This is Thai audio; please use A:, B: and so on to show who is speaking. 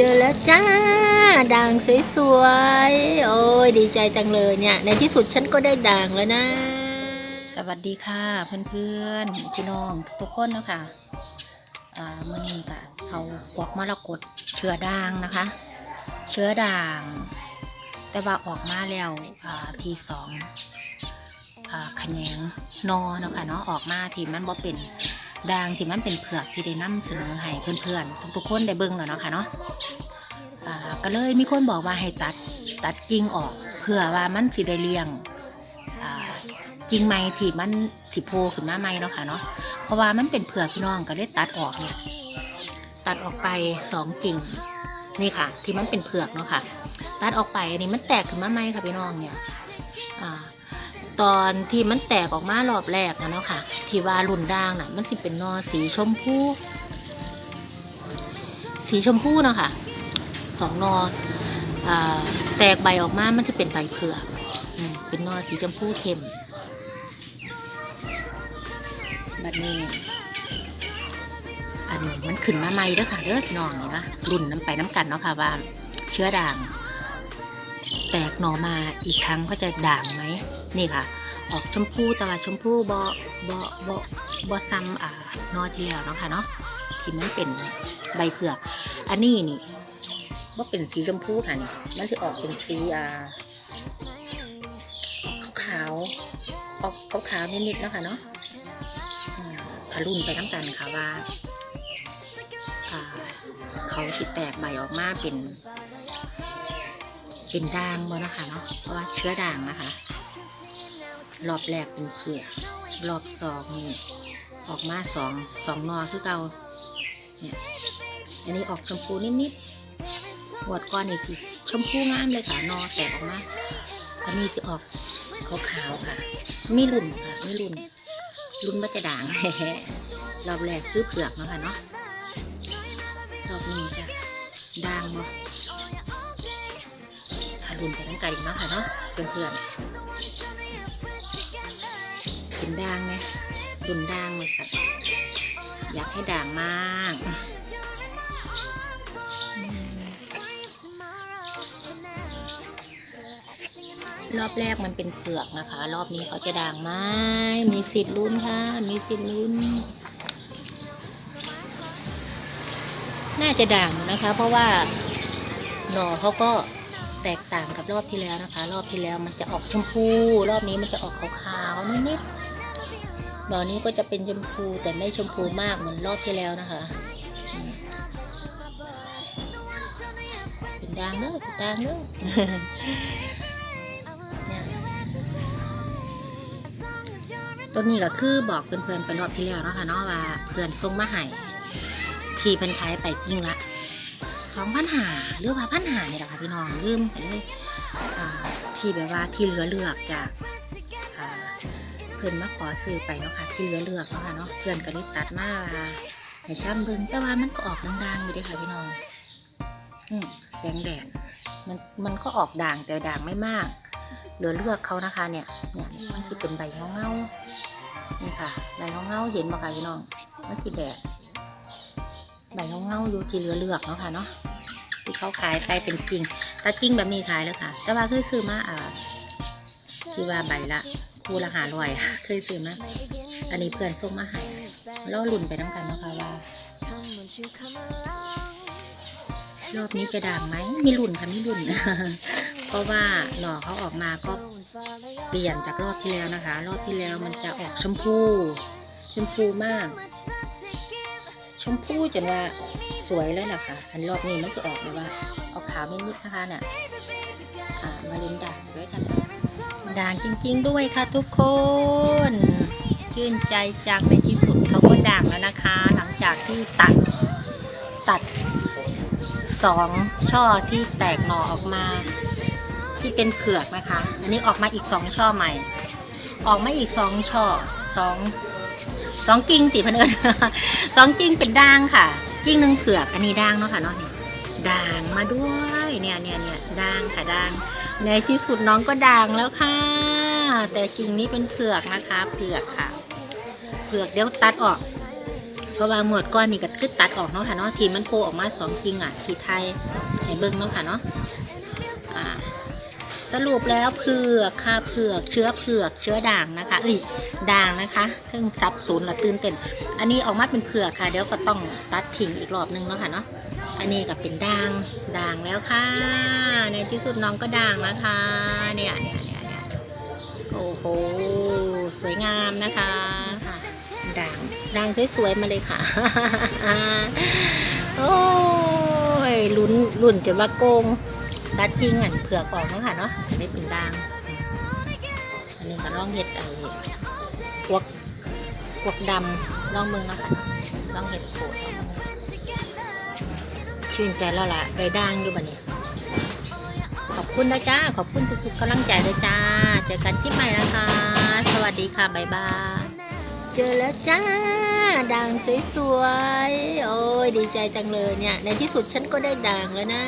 A: เจอแล้วจ้าด่างสวยๆ โอ้ยดีใจจังเลยเนี่ย ในที่สุดฉันก็ได้ด่างแล้วนะ
B: สวัสดีค่ะเพื่อนๆพี่น้องทุกคนนะคะอ่ามื่อนี้ค่ะเอาปอกมรกตเชื้อด่างนะคะ เชื้อด่าง แต่ว่าออกมาแล้วอ่าทีสองอ่าขะแขนงนอเนาะคะเนาะออกมาที่มันบ่เป็น ด่างที่มันเป็นเผือกที่ได้นำเสนอให้เพื่อนๆทุกๆคนได้เบิ่งแล้วเนาะค่ะเนาะก็เลยมีคนบอกว่าให้ตัดตัดกิ่งออกเพื่อว่ามันสิได้เลี้ยงกิ่งไม้ที่มันสิโพขึ้นมาใหม่เนาะค่ะเนาะเพราะว่ามันเป็นเผือกพี่น้องก็ได้ตัดออกเนี่ยตัดออกไปสองกิ่งนี่ค่ะ ที่มันเป็นเผือกเนาะค่ะ ตัดออกไปอันนี้มันแตกขึ้นมาใหม่ค่ะพี่น้องเนี่ย อ่า ตอนที่มันแตกออกมารอบแรกนะเนาะค่ะ ที่ว่ารุ่นด่างน่ะ มันสิเป็นนอสีชมพู สีชมพูเนาะค่ะสองนออแตกใบออกมา มันจะเป็นใบเผือกเป็นนอสีชมพูเข้มบัดนี้ อันนี้มันขึ้นมาใหม่ด้อค่ะเด้อพี่น้องนี่นะรุ่นน้ำไปน้ำกันเนาะค่ะว่า เชื้อด่าง แตกหน่อมาอีกครั้งก็จะด่างไหม นี่ค่ะ ออกชมพูแต่ว่าชมพูบอบอบอบอซ้ำอ่านอที่แล้วเนาะค่ะเนาะที่มันเป็นใบเผือก อันนี้นี่ว่าเป็นสีชมพูค่ะนี่มันจะออกเป็นสีอ่าขาวๆออกขาวๆนิดๆเนาะค่ะเนาะทะลุนไปน้ำกันค่ะว่าเขาสิแตกใบออกมาเป็น เป็นด่างบ่นะคะเนาะเพราะว่าเชื้อด่างนะคะ รอบแรกเป็นเผือกรอบสองนี่ออกมาสองสองนอคือเก่าเนี่ยอันนี้ออกชมพูนิดๆหวดก้อนนี่สิชมพูงามเลยค่ะนอแตกออกมาอันนี้จะออกขาวๆค่ะ ไมีรุ่นค่ะไมีรุ่น รุ่นว่จะด่างรอบแรกคือเผือกนะคะเนาะรอบนี้จะด่างบ่ถ้ารุ่นไปทั้งไกลเนาะค่ะเนาะเพื่อนๆ เป็นด่างไหมรุ่นด่างเลยสัตว์อยากให้ด่างมากรอบแรกมันเป็นเปลือกนะคะ รอบนี้เขาจะด่างไหมมีสิทธิ์ลุ้นค่ะ มีสิทธิ์ลุ้น น่าจะด่างนะคะ เพราะว่าหน่อเขาก็แตกต่างกับรอบที่แล้วนะคะ รอบที่แล้วมันจะออกชมพู รอบนี้มันจะออกขาวๆนิดๆ หน่อนี้ก็จะเป็นชมพูแต่ไม่ชมพูมากเหมือนรอบที่แล้วนะคะเป็นด่างเนอะเป็นด่างเนอะต้นนี้ก็คือบอกเพื่อนๆไปรอบที่แล้วนะคะเนาะว่าเพื่อนส่งมาให้ที่เพิ่นขายไปกิ่งละสองพันหาหรือว่าพันหาเนี่ยแหละค่ะพี่น้องลืมไปเลยอ่าที่แบบว่าที่เหลือเลือกจาก เพิ่นมาขอซื้อไปเนาะค่ะที่เหลือเลือกเนาะค่ะเนาะเพื่อนก็เลยตัดมาให้ช่ำเบิ่งแต่ว่ามันก็ออกด่างๆอยู่ด้วยค่ะพี่น้องอืมแสงแดดมันมันก็ออกด่างแต่ด่างไม่มาก เหลือเลือกเขานะคะ เนี่ยเนี่ยมันสิเป็นใบเงาเงาๆนี่ค่ะใบเงาเงาๆเห็นบ่ค่ะพี่น้องมันสิแดดใบเงาๆอยู่ที่เหลือเลือกเนาะค่ะเนาะที่เขาขายไปเป็นกิ่งตัดกิ่งแบบนี้ขายแล้วค่ะ แต่ว่าเคยซื้อมาอ่าที่ว่าใบละ คูละหาร้อยเคยซื้อมาอันนี้เพื่อนส่งมาให้แล้วลุ่นไปน้ำกันนะคะว่ารอบนี้จะด่างไหมมีลุ่นค่ะมีลุ่นเพราะว่าหน่อเขาออกมาก็เปลี่ยนจากรอบที่แล้วนะคะ รอบที่แล้วมันจะออกชมพู ชมพูมาก ชมพูจนว่าสวยแล้วนะคะอันรอบนี้มันจะออกแบบว่า ออกขาวนิดๆนะคะเนี่ยมาลุ้นด่างด้วยกัน ด่างจริง ๆ ด้วยค่ะทุกคน ชื่นใจจังในที่สุดเขาก็ด่างแล้วนะคะ หลังจากที่ตัดตัดสองช่อที่แตกหน่อออกมา ที่เป็นเผือกนะคะ อันนี้ออกมาอีกสองช่อใหม่ ออกมาอีกสองช่อสองสองกิ่งติพันเอิญสองกิ่งเป็นด่างค่ะ กิ่งหนึ่งเผือกอันนี้ด่างเนาะค่ะเนาะ ด่างมาด้วยเนี่ยเนี่ยเนี่ยด่างค่ะด่าง ในที่สุดน้องก็ด่างแล้วค่ะ แต่กิ่งนี้เป็นเผือกนะคะเผือกค่ะเผือกเดี๋ยวตัดออก เพราะว่าหมวดก้อนนี่ก็คือตัดออกเนาะค่ะเนาะทีมันโผล่ออกมาสองกิ่งอะทีไทยให้เบิ้งเนาะค่ะเนาะ สรุปแล้วเผือกค่ะเผือกเชื้อเผือกเชื้อด่างนะคะ เอ้ยด่างนะคะเพิ่งซับศูนย์ละตื่นเต้นอันนี้ออกมาเป็นเผือกค่ะเดี๋ยวก็ต้องตัดทิ้งอีกรอบนึงเนาะค่ะเนาะอันนี้ก็เป็นด่างด่างแล้วค่ะ ในที่สุดน้องก็ด่างนะคะเนี่ยเนี่ยเนี่ยเนี่ยโอ้โหสวยงามนะคะด่างด่างสวยๆมาเลยค่ะโอ้ยลุ้นลุ้นจนว่าโกง ตัดจริงอะเผือกออกเนาะค่ะเนาะได้เป็นด่างอันนี้ก็ล่องเห็ดไอ้พวกพวกดำล่องเมืองเนาะค่ะล่องเห็ดโขดชื่นใจแล้วล่ะได้ด่างอยู่บัดนี้ขอบคุณนะจ้าขอบคุณทุกๆกำลังใจเลยจ้าเจอกันที่ใหม่นะคะ สวัสดีค่ะบ๊ายบาย
A: เจอแล้วจ้าด่างสวยๆโอ้ยดีใจจังเลยเนี่ย ในที่สุดฉันก็ได้ด่างแล้วนะ